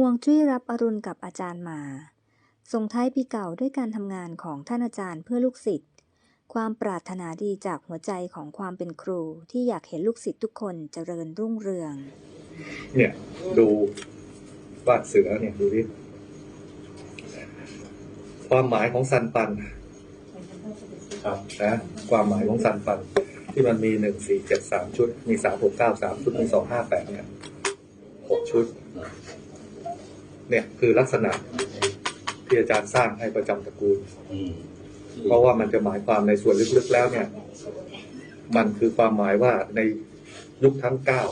ห่วงจุ้ยรับอรุณกับอาจารย์มา ส่งท้ายปีเก่าด้วยการทำงานของท่านอาจารย์เพื่อลูกศิษย์ ความปรารถนาดีจากหัวใจของความเป็นครูที่อยากเห็นลูกศิษย์ทุกคนเจริญรุ่งเรือง เนี่ย ดูวาดเสือเนี่ยดูดิความหมายของซันปันครับนะความหมายของซันปัน ที่มันมีหนึ่งสี่เจ็ดสามชุด มีสามหกเก้าสามชุดมีสองห้าแปดเนี่ยหกชุด เนี่ยคือลักษณะที่อาจารย์สร้างให้ประจำตระกูลอืมเพราะว่ามันจะหมายความในส่วนลึกๆแล้วเนี่ย มันคือความหมายว่าในยุคทั้งเก้า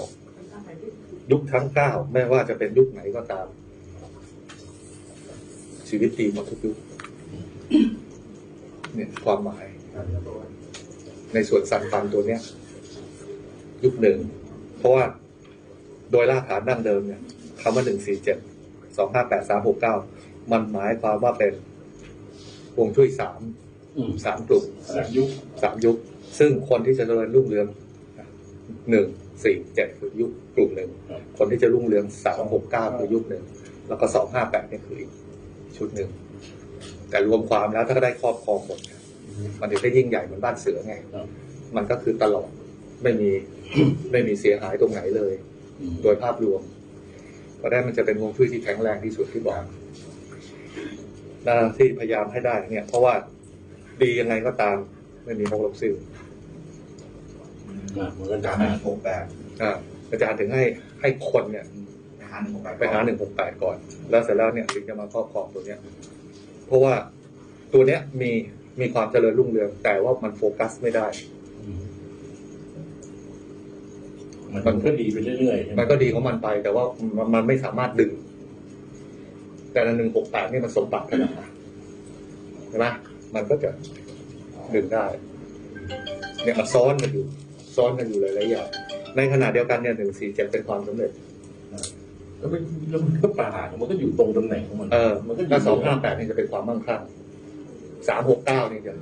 ยุคทั้งเก้าไม่ว่าจะเป็นยุคไหนก็ตาม ชีวิตดีหมดทุกยุคเนี่ยความหมาย ในส่วนสันฟันตัวเนี้ย ยุคหนึ่ง เพราะว่าโดยรากฐานดั้งเดิมเนี่ยคำว่าหนึ่งสี่เจ็ด สองห้าแปดสามหกเก้ามันหมายความว่าเป็นวงช่วยสามอืมสามกลุ่มสามยุคสามยุค ซึ่งคนที่จะเจริญรุ่งเรืองหนึ่งสี่เจ็ดคือยุคกลุ่มหนึ่งครับคนที่จะรุ่งเรืองสามหกเก้าคือยุคหนึ่งแล้วก็สองห้าแปดนี่คืออีกชุดหนึ่งแต่รวมความแล้วถ้าก็ได้ครอบครองหมดเนี่ยมันถึงได้ยิ่งใหญ่เหมือนบ้านเสือไงครับมันก็คือตลอดไม่มีไม่มีเสียหายตรงไหนเลยอืมโดยภาพรวม ก็ได้มันจะเป็นวงจุ้ยที่แข็งแรงที่สุดที่บอกนะที่พยายามให้ได้เนี่ย เพราะว่าดียังไงก็ตามไม่มีมงลบซิลอะมันก็จาจะนหนึ่งหกแปดอ่าอาจารย์ถึงให้ให้คนเนี่ยไปหาหนึ่งหกแปดไปหาหนึ่งหกแปดก่อน แล้วเสร็จแล้วเนี่ยถึงจะมาครอบครองตัวเนี้ย เพราะว่าตัวเนี้ยมีมีความเจริญรุ่งเรือง แต่ว่ามันโฟกัสไม่ได้ อืม มันก็ดีไปเรื่อยๆใช่ไหมมันก็ดีของมันไป แต่ว่ามันมันไม่สามารถดึง แต่ในหนึ่งหกแปดนี่มันสมบัติขนาดใช่ไหมมันก็จะดึงได้ เนี่ยมันซ้อนกันอยู่ ซ้อนกันอยู่หลายๆอย่างในขณะเดียวกันเนี่ยหนึ่งสี่เจ็ดเป็นความสำเร็จแล้วมันแล้วมันก็ป่าดมันก็อยู่ตรงตำแหน่งของมันเออมันก็ยู่ถ้าสองห้าแปดนี่จะเป็นความมั่งคั่งสามหกเก้านี่จะ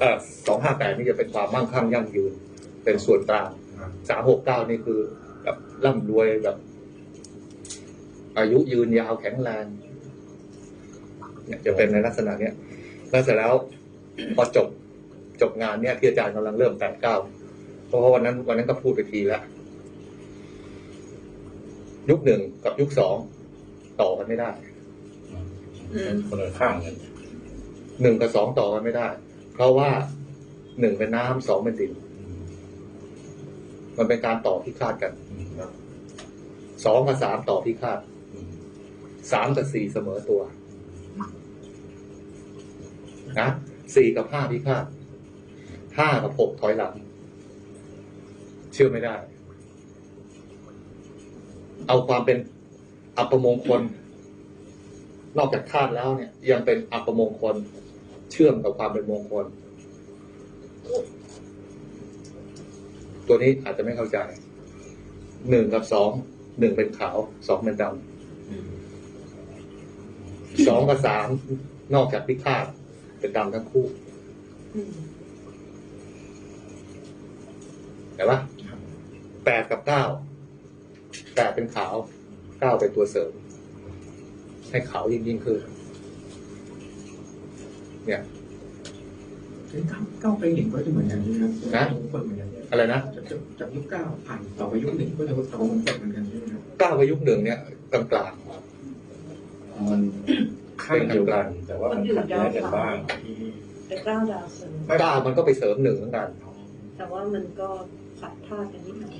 เออสองห้าแปดนี่จะเป็นความมั่งคั่งยั่งยืน เป็นส่วนกลาง สามหกเก้านี่คือแบบร่ำรวยแบบ อายุยืนยาวแข็งแรงเนี่ยจะเป็นในลักษณะเนี้ยแล้วเสร็จแล้วพอจบจบงานเนี่ยที่อาจารย์กำลังเริ่มแปดเก้าเพราะว่าวันนั้น วันนั้นก็พูดไปทีแล้วยุคหนึ่งกับยุคสองต่อกันไม่ได้คนละข้างกันหนึ่งกับสองต่อกันไม่ได้ เพราะว่าหนึ่งเป็นน้ำสองเป็นดินอื มมันเป็นการต่อพิฆาตกันอืมครับสองกับสามต่อพิฆาตอืมสามกับสี่เสมอตัวนะสี่กับห้าพิฆาตห้ากับหกถอยหลัง เชื่อไม่ได้ เอาความเป็นอัปมงคล นอกจากธาตุแล้วเนี่ย ยังเป็นอัปมงคล เชื่อมกับความเป็นมงคล ตัวนี้อาจจะไม่เข้าใจหนึ่งกับสองหนึ่งเป็นขาวสองเป็นดำสองกับสามนอกจากพิฆาตเป็นดำทั้งคู่เห็นปะแปดกับเก้าแปดเป็นขาวเก้าเป็นตัวเสริม ให้ขาวยิ่งยิ่งขึ้นเนี่ยเก้าไปหนึ่งก็จะเหมือนกันใช่ไหมครับนะ เปิดเหมือนกันอะไรนะจากจากยุคเก้าผ่านต่อไปยุคหนึ่งก็จะต่อเปิดเหมือนกันใช่ไหมครับเก้าไปยุคหนึ่งเนี่ยกลางกลางมันข้างเดียวกันแต่ว่ามันขัดแย้งกันบ้างเป็นเก้าดาวเสริมๆเก้ามันก็ไปเสริมหนึ่งเหมือนกัน แต่ว่ามันก็ขัดพลาดกันนิดหน่อย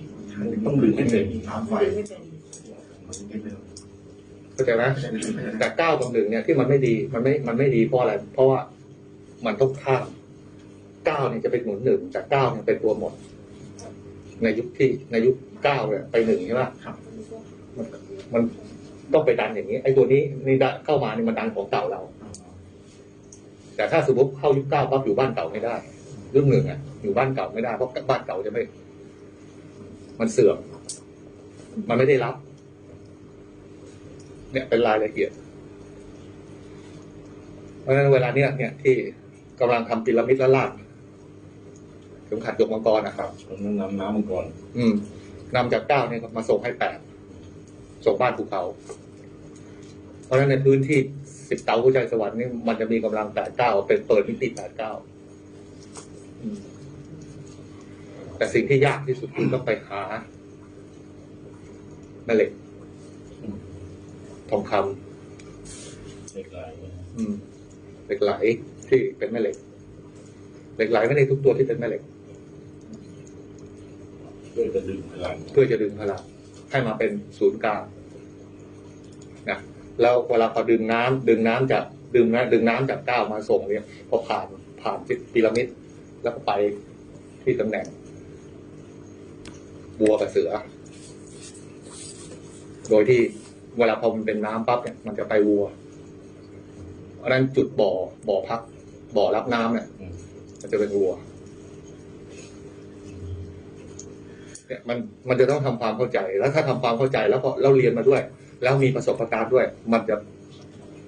ต้องดึงให้เป็นตามไฟดูไม่เป็นมันจะเป็นเร็วเข้าใจไหมแต่ในที่เป็นแต่เก้ากับหนึ่งเนี่ยที่มันไม่ดีมันไม่มันไม่ดีเพราะอะไร เพราะว่ามันต้องข้าม เก้าเนี่ยจะเป็นหนุนหนึ่งแต่เก้าเนี่ยเป็นตัวหมด ในยุคที่ในยุคเก้าเนี่ยไปหนึ่งใช่ไหมครับ มันมันต้องไปดันอย่างนี้ ไอ้ตัวนี้นี่ดันเข้ามานี่มันดันของเก่าเรา แต่ถ้าสมมติเข้ายุคเก้าปั๊บอยู่บ้านเก่าไม่ได้ยุคหนึ่งอะอยู่บ้านเก่าไม่ได้เพราะบ้านเก่าจะไม่ มันเสื่อม มันไม่ได้รับ เนี่ยเป็นรายละเอียด เพราะฉะนั้นเวลาเนี้ยเนี่ยที่กำลังทำพีระมิดและลาดเข็ มขัดยกมังกรนะครับตรงนั้นน้ำน้ำมังกรอืมนำจากเก้าเนี่ยมาส่งให้แปดส่งบ้านภูเขาราะฉะนั้นในพื้นที่สิบเตาผู้ใจสวรรค์นี่มันจะมีกำลังแปดเก้าเป็นเปิดมิติแปดเก้าแต่สิ่งที่ยากที่สุดคือต้องไปหาแม่เหล็กทองคำเด็กหลายอืมเหล็กไหลที่เป็นแม่เหล็ก เหล็กไหลไม่ได้ทุกตัวที่เป็นแม่เหล็ก เพื่อจะดึงพลังเพื่อจะดึงพลังให้มาเป็นศูนย์กลางนะแล้วเวลาพอดึงน้ำดึงน้ำจากดึงนะดึงน้ำจากก้าวมาส่งเนี่ยพอผ่านผ่านพีระมิดแล้วก็ไปที่ตำแหน่ง บัวกับเสือ โดยที่เวลาพอมันเป็นน้ำปั๊บเนี่ยมันจะไปวัวเพราะฉะนั้นจุดบ่อบ่อพัก บ่อรับน้ำเนี่ยมันจะเป็นวัว เนี่ย มันมันจะต้องทำความเข้าใจ แล้วถ้าทำความเข้าใจแล้วก็เราเรียนมาด้วย แล้วมีประสบการณ์ด้วย มันจะ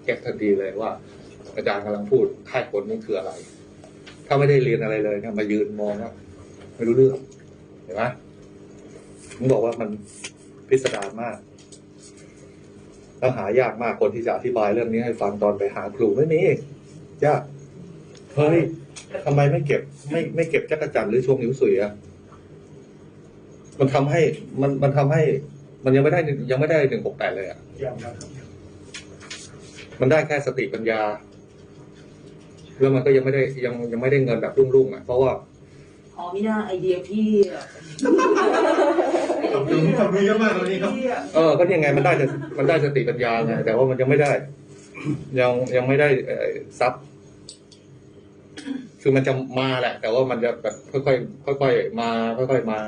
เก็บทันทีเลยว่า อาจารย์กำลังพูดค่ายผลนี่คืออะไร ถ้าไม่ได้เรียนอะไรเลยเนี่ยมายืนมองแล้วไม่รู้เรื่องเห็นไหมผมบอกว่ามันพิสดารมากแล้วหายากมากคนที่จะอธิบายเรื่องนี้ให้ฟังตอนไปหาครูไม่มียากเฮ้ยทำไมไม่เก็บ ไม่ไม่เก็บจักรจันทร์หรือชวงนิ้วสุยอะ มันทำให้มันมันทำให้ มันยังไม่ได้ยังไม่ได้หนึ่งหกแปดเลยอะยังครับมันได้แค่สติปัญญาแล้วมันก็ยังไม่ได้ยังยังไม่ได้เงินแบบรุ่งๆอะเพราะว่าอ๋อมิน่าไอเดียพี่อะขอบคุณขอบคุณเยอะมากวันนี้ครับพี่อะเออก็ยังไงมันได้แต่มันได้สติปัญญาไงแต่ว่ามันยังไม่ได้ ยังยังไม่ได้เอ่อทรัพย์คือมันจะมาแหละ แต่ว่ามันจะแบบค่อยๆค่อยๆมา ค่อยๆมา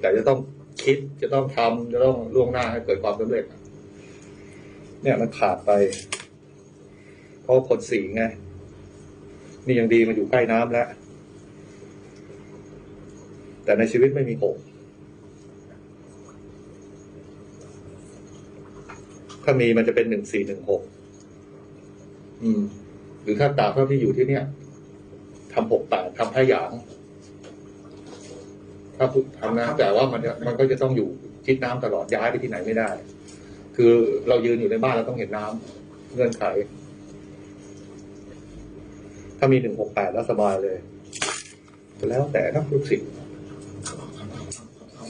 แต่จะต้องคิดจะต้องทำจะต้องล่วงหน้าให้เกิดความสำเร็จเนี่ยมันขาดไป เพราะผลสีไงนี่ยังดีมันอยู่ใกล้น้ำแล้ว แต่ในชีวิตไม่มีหกถ้ามีมันจะเป็นหนึ่งสี่หนึ่งหกอืม หรือถ้าตาเท่าที่อยู่ที่เนี่ยทำหกแปดทำพระหยาง ถ้าพูดทำนะ แต่ว่ามันจะมันก็จะต้องอยู่ชิดน้ำตลอดย้ายไปที่ไหนไม่ได้ คือเรายืนอยู่ในบ้านเราต้องเห็นน้ำเงื่อนไข ถ้ามีหนึ่งหกแปดแล้วสบายเลย แล้วแต่นักลูกศิษย์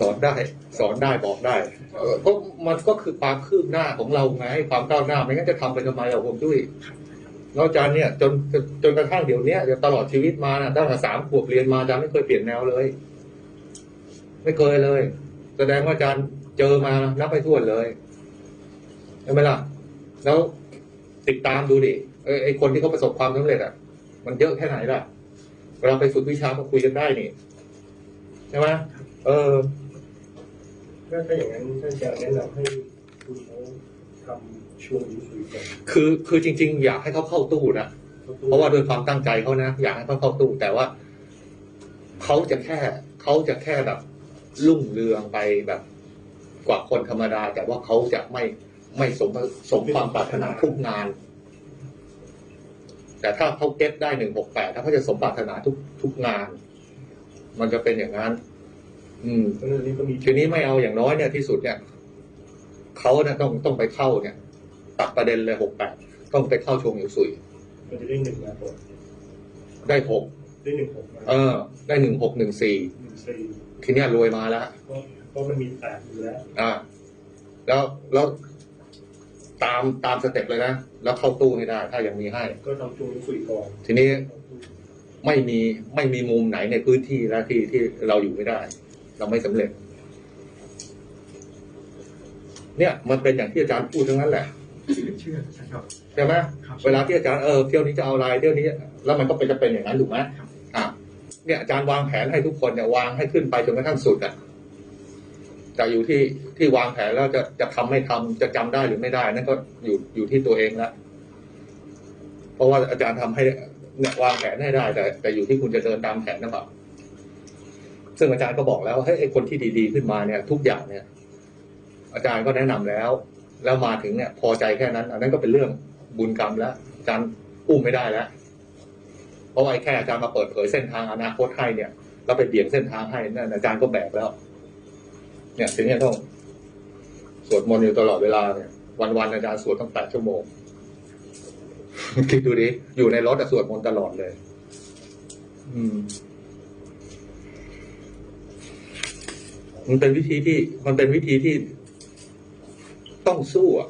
สอนได้ สอนได้บอกได้เออก็มันก็คือความคืบหน้าของเราไงความก้าวหน้าไม่งั้นจะทำไปทำไมอะผมด้วยแล้วอาจารย์เนี่ยจนจนจนกระทั่งเดี๋ยวเนี้ยเดี๋ยวตลอดชีวิตมานะตั้งแต่สามขวบเรียนมาอาจารย์ไม่เคยเปลี่ยนแนวเลย ไม่เคยเลย แสดงว่าอาจารย์เจอมานับไปทั่วนเลยใช่ไหมล่ะ แล้วติดตามดูดิเออไอคนที่เขาประสบความสำเร็จอะ มันเยอะแค่ไหนล่ะเวลาไปฝึกวิชามาคุยกันได้นี่ใช่ไหมเออถ้าอย่างนั้นท่านจะแนะนำให้คุณเขาทำช่วงนี้คุยกันคือคือจริง ๆ อยากให้เขาเข้าตู้นะเพราะว่าโดยความตั้งใจเขานะอยากให้เขาเข้าตู้แต่ว่าเขาจะแค่เขาจะแค่แบบ ลุ่งเรืองไปแบบกว่าคนธรรมดา แต่ว่าเขาจะไม่ไม่สมสมความปรารถนาทุกงาน แต่ถ้าเขาเก็ตได้หนึ่งหกแปดถ้าเขาจะสมปรารถนาทุกทุกงาน มันจะเป็นอย่างนั้น อืมเพราะฉะนั้นนี่ก็มีทีนี้ไม่เอาอย่างน้อยเนี่ยที่สุดเนี่ยเขาเนี่ยต้องต้องไปเข้าเนี่ยตัดประเด็นเลยหกแปดต้องไปเข้าชวงหยูสุยมันจะได้หนึ่งมาก่อนได้หกได้หนึ่งหกมาเออ ได้หนึ่งหกหนึ่งสี่หนึ่งสี่ ทีเนี้ยรวยมาแล้วเพราะเพราะมันมีแปดอยู่แล้วอ่าแล้วแล้วตามตามสเต็ปเลยนะ แล้วเข้าตู้ให้ได้ ถ้ายังมีให้ ก็ทำช่วงนี้คุยก่อนทีนี้ไม่มีไม่มีมุมไหนในพื้นที่แล้วที่ที่เราอยู่ไม่ได้ เราไม่สำเร็จ เนี่ย มันเป็นอย่างที่อาจารย์พูดทั้งนั้นแหละเชื่อใช่ครับใช่ไหมครับเวลาที่อาจารย์เออเที่ยวนี้จะเอาอะไรเที่ยวนี้ แล้วมันก็เป็นจะเป็นอย่างนั้นถูกไหมครับอะ เนี่ยอาจารย์วางแผนให้ทุกคนเนี่ยวางให้ขึ้นไปจนกระทั่งสุดอะจะอยู่ที่ที่วางแผนแล้วจะจะทำไม่ทำจะจำได้หรือไม่ได้นั่นก็อยู่อยู่ที่ตัวเองล้วเพราะว่าอาจารย์ทำให้เนี่ยวางแผนให้ได้ แต่ แต่อยู่ที่คุณจะเดินตามแผนหรือเปล่าซึ่งอาจารย์ก็บอกแล้วว่าเฮ้ยไอ้คนที่ดีๆขึ้นมาเนี่ย ทุกอย่างเนี่ย อาจารย์ก็แนะนำแล้ว แล้วมาถึงเนี่ย พอใจแค่นั้น อันนั้นก็เป็นเรื่องบุญกรรมแล้วอาจารย์อุ้มไม่ได้แล้ว ราะว่าแค่อาจารย์มาเปิดเผยเส้นทางอนาคตให้เนี่ยแล้วไปเบี่ยงเส้นทางให้นั่นอาจารย์ก็แบกแล้ว เนี่ยทีนี้ต้องสวดมนต์อยู่ตลอดเวลาเนี่ย วันๆอาจารย์สวดตั้งแปดชั่วโมงคิดดูดิอยู่ในรถสวดมนต์ตลอดเลย อืมมันเป็นวิธีที่มันเป็นวิธีที่ต้องสู้อะ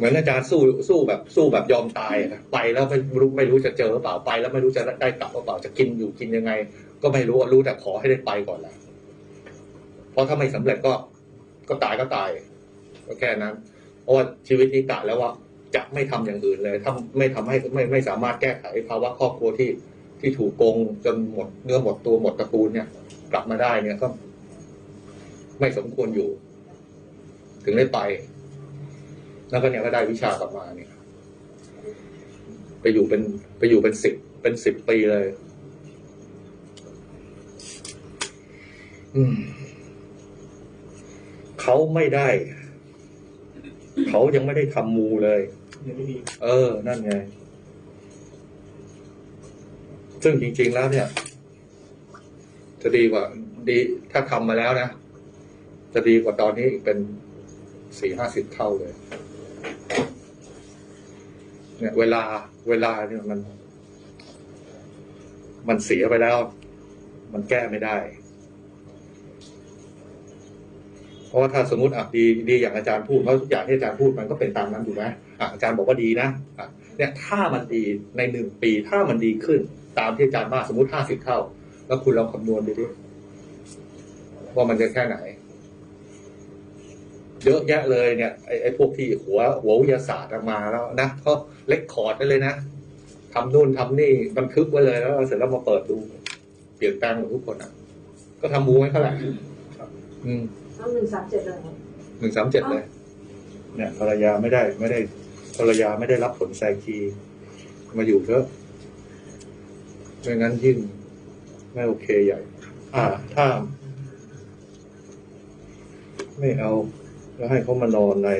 เหมือนอาจารย์สู้สู้แบบสู้แบบยอมตายนะไปแล้วไม่รู้ไม่รู้จะเจอหรือเปล่าไป แล้วไม่รู้จะได้กลับหรือเปล่าจะกินอยู่กินยังไง ก็ไม่รู้รู้แต่ขอให้ได้ไปก่อนแหละเพราะถ้าไม่สำเร็จก็ก็ตายก็ตายก็แค่นั้น เพราะว่าชีวิตนี้กะแล้วว่าจะไม่ทำอย่างอื่นเลยถ้าไม่ทำให้ไม่ไม่สามารถแก้ไขภาวะครอบครัวที่ที่ถูกโกงจนหมดเนื้อหมดตัวหมดตระกูลเนี่ย กลับมาได้เนี่ยก็ไม่สมควรอยู่ ถึงได้ไป แล้วก็เนี่ยก็ได้วิชากลับมาเนี่ย ไปอยู่เป็นไปอยู่เป็นสิบเป็นสิบปีเลย อืมเขาไม่ได้ เขายังไม่ได้ทำมูเลย เออ นั่นไง ซึ่งจริง ๆ แล้วเนี่ย จะดีกว่า ดี ถ้าทำมาแล้วนะ จะดีกว่าตอนนี้อีกเป็นสี่ห้าสิบเท่าเลย เนี่ยเวลาเวลาเนี่ยมัน มันเสียไปแล้ว มันแก้ไม่ได้ เพราะว่าถ้าสมมติอะดีดีอย่างอาจารย์พูดเพราะทุกอย่างที่อาจารย์พูดมันก็เป็นตามนั้นถูกไหมอะอาจารย์บอกว่าดีนะอะเนี่ยถ้ามันดีในหนึ่งปีถ้ามันดีขึ้น ตามที่อาจารย์ว่าสมมติห้าสิบเท่า แล้วคุณลองคำนวณดูดิว่ามันจะแค่ไหน เยอะแยะเลยเนี่ยไอ้ไอ้พวกที่หัวหัววิทยาศาสตร์มาแล้วนะเขาเล็กคอร์ดได้เลยนะทำนู่นทำนี่บันทึกไว้เลยแล้วเสร็จแล้วมาเปิดดู เปลี่ยนแปลงหมดทุกคนอะ ก็ทำมูให้เขาแหละอืมต้องหนึ่งสามเจ็ดเลยเหรอหนึ่งสามเจ็ดเลย เนี่ยภรรยาไม่ได้ไม่ได้ภรรยาไม่ได้รับผลแซกีมาอยู่เถอะไม่งั้นยิ่งไม่โอเคใหญ่ อ่า ถ้า ไม่เอา แล้วให้เขามานอนใน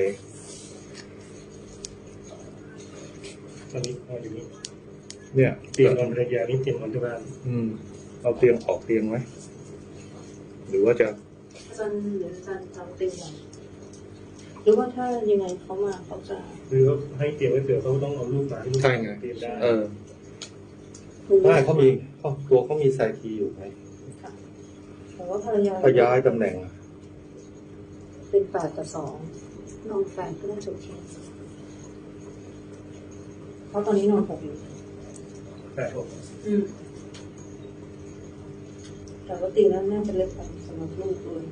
ตอนนี้เอาอยู่นี่เนี่ยเตียงนอนภรรยานี่เตียงนอนที่บ้านอืมเอาเตียงออกเตียงไหมหรือว่าจะอาจารย์หรืออาจารย์จำเต็มอย่างหรือว่าถ้ายังไงเขามาเขาจะหรือว่าให้เตียงไว้เผื่อเขาต้องเอาลูกมาให้ลูกใช่ไง เตียงได้เออไม่เขามีเขาตัวเขามีไซคีอยู่ไงแต่ว่าภรรยาถ้าย้ายตำแหน่ง เป็นแปดกับสองนอนแปดก็ต้องจบทีเพราะตอนนี้นอนหกอยู่แต่ผมอืมแต่ว่าเตียงนั้นน่าจะเล็กไปสำหรับลูกเลย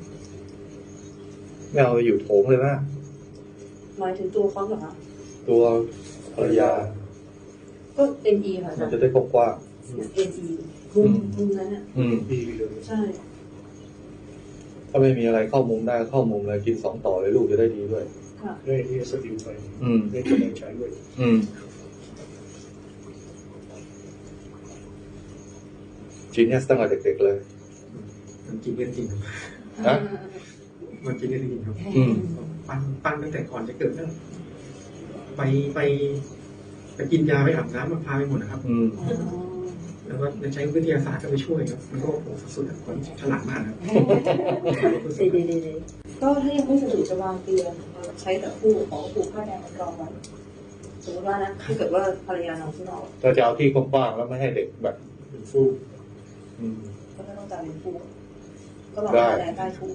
ไม่เอาไปอยู่โถงเลยนะหมายถึงตัวเขาเหรอคะตัวภรรยา ก็เอ็นอีค่ะอามัจานรย์จะได้กว้างเอ็นอีมุมมุมนั้นอะๆอืมดีเลยใช่ ถ้าไม่มีอะไรเข้ามุมได้เข้ามุมเลยกินสองต่อเลยลูกจะได้ดีด้วยค่ะได้ที่สติลไปอืมได้กำลังใช้ด้วยอืมจีเนียสตั้งแต่เด็กๆเลยมันกินเรื่องจริงนะมันกินเรื่องจริงครับอืมปั้นปั้นตั้งแต่ก่อนจะเกิดก็ไปไปไปกินยาไปอาบน้ำมาพาไปหมดนะครับอืมอ๋อ แล้วก็ใช้วิทยาศาสตร์ก็ไปช่วยครับมันก็โอ้โหสุดๆอะคนฉลาดมากครับดีดีดีดีก็ถ้ายังไม่สะดวกจะวางเตียงใช้แต่คู่ของผูกผ้าแดงมันรองไว้สมมติว่านะถ้าเกิดว่าภรรยานอนที่นอนเราจะเอาที่กว้างๆแล้วไม่ให้เด็กแบบเป็นฟูกอืมก็ไม่ต้องการเป็นคู่ก็วางได้ผ้าแดงใต้ทุก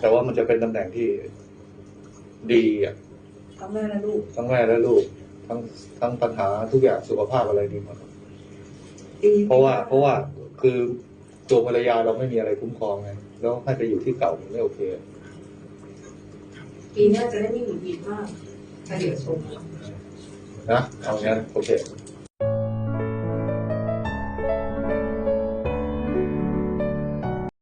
แต่ว่ามันจะเป็นตำแหน่งที่ดีอะทั้งแม่และลูก ทั้งแม่และลูก ทั้งทั้งปัญหาทุกอย่างสุขภาพอะไรดีหมด ดีเพราะว่าเพราะว่าคือตัวภรรยาเราไม่มีอะไรคุ้มครองไงแล้วให้ไปอยู่ที่เก่ามันไม่โอเคปีหน้าจะได้ไม่หงุดหงิดมากถ้าเดี๋ยวชมนะเอางั้นโอเค